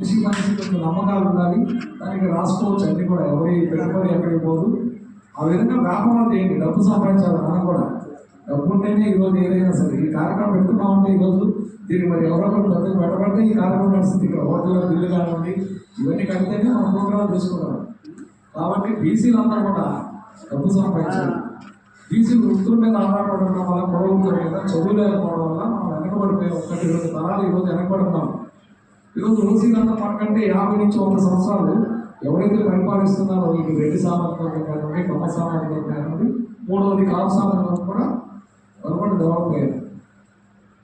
కృషి మనిషి కొంచెం నమ్మకాలు ఉండాలి. దానికి రాసుకోవచ్చు. అన్ని కూడా ఎవరి పెట్టుబడి ఎక్కడికి పోదు. ఆ విధంగా వ్యాపారం చేయండి డబ్బు సంపాదించాలి మనం కూడా. డబ్బు ఉంటేనే ఈరోజు ఏదైనా సరే. ఈ కార్యక్రమం పెడుతున్నామంటే ఈరోజు దీనికి మరి ఎవరో ఒకరు డబ్బులు పెట్టబడితే ఈ కార్యక్రమం నడుస్తుంది. ఇక్కడ హోటల్లో బిల్లు కానివ్వండి ఇవన్నీ కడితేనే మనం ప్రోగ్రాం తీసుకుంటాం. కాబట్టి బీసీలు అందరూ కూడా డబ్బు సంపాదించాలి. బీసీలు వృత్తుల మీద ఆధారపడడం వల్ల గొడవలు మీద చదువు లేకపోవడం వల్ల మనం వెనకబడిపోయి ఒకటి రెండు తరాలు ఈరోజు వెనకబడుతున్నాం. ఈరోజు ఓసీలంతా పక్కంటే యాభై నుంచి వంద సంవత్సరాలు ఎవరైతే పరిపాలిస్తున్నారో ఇటు రెడ్డి సామర్థ్యం కానివ్వండి కమ్మ సామర్థ్యం కానివ్వండి మూడవది కాపు సామర్థ్యం కూడా పొరపాటు డెవలప్ అయ్యారు.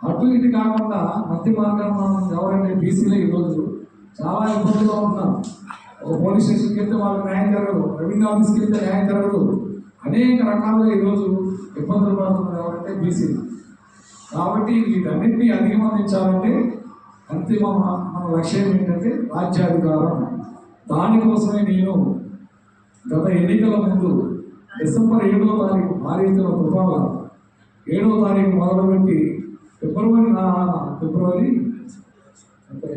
అటు ఇటు కాకుండా మధ్య మార్గంలో మనం ఎవరంటే బీసీలో ఈరోజు చాలా ఇబ్బందుల్లో ఉంటున్నారు. ఒక పోలీస్ స్టేషన్కి వెళ్తే వాళ్ళకి న్యాయం జరగదు రెవెన్యూ ఆఫీస్కి వెళ్తే న్యాయం జరగదు. అనేక రకాలుగా ఈరోజు ఇబ్బందులు పడుతున్నారు ఎవరంటే బీసీలు. కాబట్టి వీటన్నిటిని అధిగమించాలంటే అంతిమ మన లక్ష్యం ఏంటంటే రాజ్యాధికారం. దానికోసమే నేను గత ఎన్నికల ముందు డిసెంబర్ ఏడవ తారీఖు భారీతల కృపాల ఏడో ఏడవ తారీఖు మొదలుపెట్టి ఫిబ్రవరి నా ఫిబ్రవరి అంటే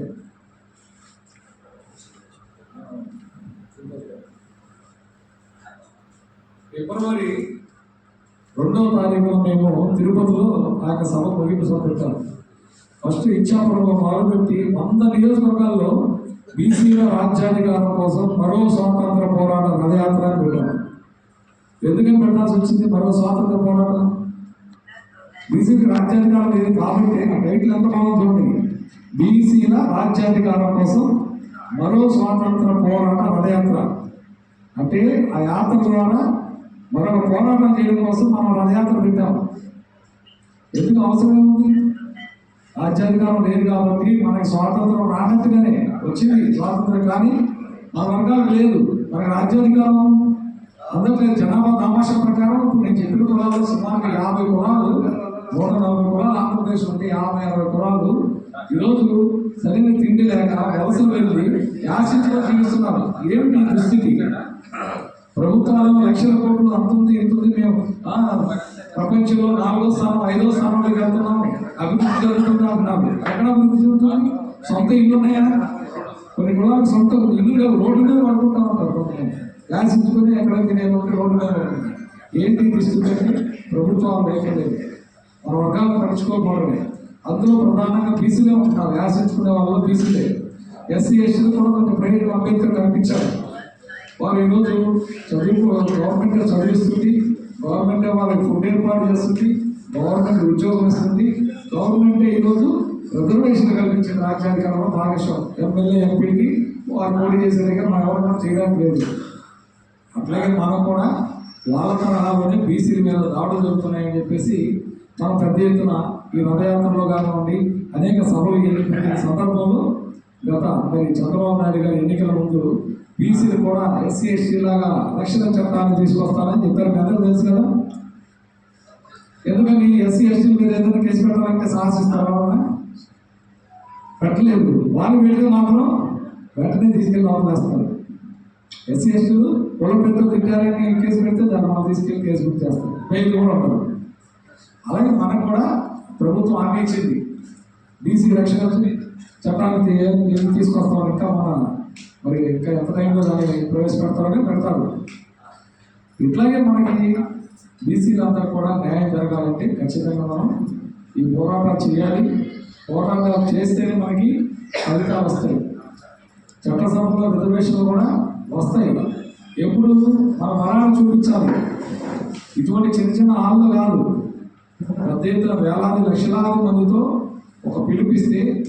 ఫిబ్రవరి రెండవ తారీఖున మేము తిరుపతిలో ఆ యొక్క సభ ముగింపు సభ పెట్టాము ఫస్ట్ ఇచ్చాపురంలో మొదలుపెట్టి వంద నియోజకవర్గాల్లో బీసీల రాజ్యాధికారం కోసం మరో స్వాతంత్ర పోరాట రథయాత్ర అని పెట్టాము ఎందుకని పెట్టాల్సి వచ్చింది మరో స్వాతంత్ర పోరాటం? బీసీకి రాజ్యాధికారం లేదు కాబట్టి నా టైటిల్ ఎంత బాగుంటుంది బీసీల రాజ్యాధికారం కోసం మరో స్వాతంత్ర పోరాట రథయాత్ర. అంటే ఆ యాత్ర ద్వారా మరొక పోరాటం చేయడం కోసం మనం రథయాత్ర పెట్టాం. ఎందుకు అవసరం ఉంది రాజ్యాంగం లేదు కాబట్టి మనకి స్వాతంత్రం రానట్టుగానే వచ్చింది. స్వాతంత్రం కానీ మన వర్గాలకు లేదు. మనకి రాజ్యాధికారం అందరికీ జనాభా తమాషా ప్రకారం ఇప్పుడు నేను చెప్పిన కులాలు సుమారు యాభై కులాలు నూట నలభై కులాలు ఆంధ్రప్రదేశ్ ఉంటే యాభై అరవై కులాలు. ఈరోజు సరైన తిండి లేక వలసలు వెళ్ళి యాసించులో జీవిస్తున్నారు. ఏమిటి దుస్థితి? ప్రభుత్వాలు లక్షల కోట్లు అంతుంది ఇంతుంది ప్రపంచంలో నాలుగో స్థానం ఐదో స్థానంలోకి వెళ్తున్నాం. అభివృద్ధి జరుగుతుంది? అంటున్నాము ఎక్కడ అభివృద్ధి జరుగుతుంది? సొంత ఇల్లు ఉన్నాయా? కొన్ని కులాలకు సొంత ఇల్లు లేవు. రోడ్డు మీద పడుకుంటా ఉంటారు గ్యాస్ ఇచ్చుకొని ఎక్కడ తినేది ఉంటే రోడ్డు మీద ఏంటి తీసుకుంటే ప్రభుత్వం లేకలేదు మన వర్గాలను పరుచుకోకూడదు అందులో ప్రధానంగా బీసీలే ఉంటున్నారు గ్యాస్ ఇచ్చుకునే వాళ్ళు బీసీలే. ఎస్సీ ఎస్టీలు కూడా కొంచెం ప్రైవేట్ అభ్యంతరం కనిపించారు వారు ఈరోజు చదువు గవర్నమెంట్ చదివిస్తుంది గవర్నమెంట్ వాళ్ళకి ఫుడ్ ఏర్పాటు చేస్తుంది గవర్నమెంట్ ఉద్యోగం ఇస్తుంది. గవర్నమెంట్ ఈరోజు రిజర్వేషన్ కల్పించిన రాజ్యాంగంలో భాగస్వాం. ఎమ్మెల్యే ఎంపీకి వారు పోటీ చేసే దగ్గర మనం ఎవరు చేయడానికి లేదు. అట్లాగే మనం కూడా వాళ్ళ తరహాలోనే బీసీల మీద దాడులు జరుగుతున్నాయని చెప్పేసి మనం పెద్ద ఎత్తున ఈ రథయాత్రలో కానివ్వండి అనేక సభలు ఎన్నికల సందర్భంలో గత మరి చంద్రబాబు నాయుడు గారి ఎన్నికల ముందు బీసీలు కూడా ఎస్సీ ఎస్టీ లాగా రక్షణ చట్టాన్ని తీసుకొస్తానని చెప్పారు. మీ అందరూ తెలుసు కదా? ఎందుకని ఎస్సీ ఎస్టీలు మీరు ఏదైనా కేసు పెట్టాలంటే సాహసిస్తారా పెట్టలేదు. వాళ్ళు వీళ్ళు మాత్రం వెంటనే తీసుకెళ్ళి లోపల వేస్తారు. ఎస్సీ ఎస్టీలు కులం పెద్దలు తిట్టారని కేసు పెడితే దాన్ని మనం తీసుకెళ్ళి కేసు బుక్ చేస్తారు. బెయిల్ కూడా ఉండదు. అలాగే మనకు కూడా ప్రభుత్వం హామీ ఇచ్చింది బీసీ రక్షణ చట్టాన్ని తీసుకొస్తాం ఇంకా మన మరి ఇంకా ఎంత టైంలో దాన్ని ప్రవేశపెడతారని పెడతారు. ఇట్లాగే మనకి బీసీలందరూ కూడా న్యాయం జరగాలంటే ఖచ్చితంగా మనం ఈ పోరాటాలు చేయాలి. పోరాటాలు చేస్తేనే మనకి ఫలితాలు వస్తాయి. చట్టసభలో రిజర్వేషన్లు కూడా వస్తాయి. ఎప్పుడు మన మరాలు చూపించాలి. ఇటువంటి చిన్న చిన్న ఆళ్ళు కాదు. పెద్ద ఎత్తున వేలాది లక్షలాది మందితో ఒక పిలిపిస్తే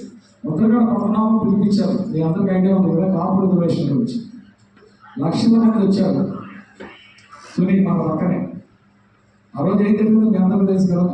ఉత్తరగడ పట్టణాలను పిలిపించారు. మీ అందరికీ ఐడియా ఉంది కదా కాపు రిజర్వేషన్ గురించి. లక్షల మంది వచ్చారు సునీ మన పక్కనే. ఆ రోజు ఏం జరిగిందో మీ అందరూ తెలుసు కదా.